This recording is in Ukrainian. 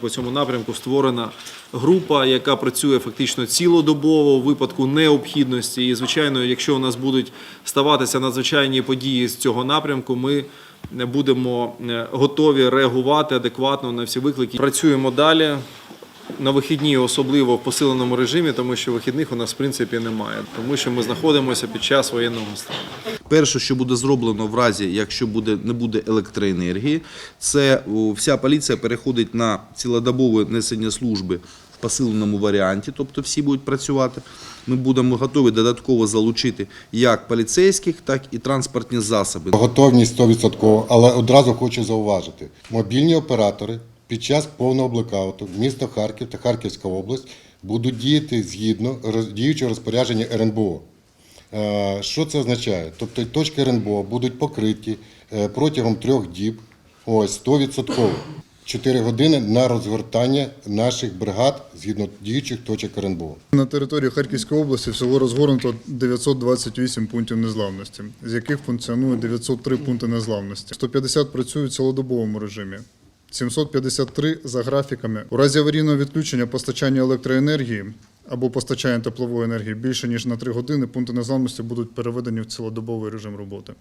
По цьому напрямку створена група, яка працює фактично цілодобово у випадку необхідності. І, звичайно, якщо у нас будуть ставатися надзвичайні події з цього напрямку, ми будемо е, готові реагувати адекватно на всі виклики. Працюємо далі. На вихідні, особливо в посиленому режимі, тому що вихідних у нас в принципі немає, тому що ми знаходимося під час воєнного стану. Перше, що буде зроблено в разі, якщо буде, не буде електроенергії, це вся поліція переходить на цілодобове несення служби в посиленому варіанті, тобто всі будуть працювати. Ми будемо готові додатково залучити як поліцейських, так і транспортні засоби. Готовність 100%, але одразу хочу зауважити: мобільні оператори під час повного блекауту місто Харків та Харківська область будуть діяти згідно діючого розпорядження РНБО. Е, Що це означає? Тобто точки РНБО будуть покриті е, протягом трьох діб, ось 100%. 4 години на розгортання наших бригад згідно діючих точок РНБО. На території Харківської області всього розгорнуто 928 пунктів незламності, з яких функціонує 903 пункти незламності. 150 працюють в цілодобовому режимі. 753 за графіками. У разі аварійного відключення постачання електроенергії або постачання теплової енергії більше ніж на 3 години пункти незламності будуть переведені в цілодобовий режим роботи.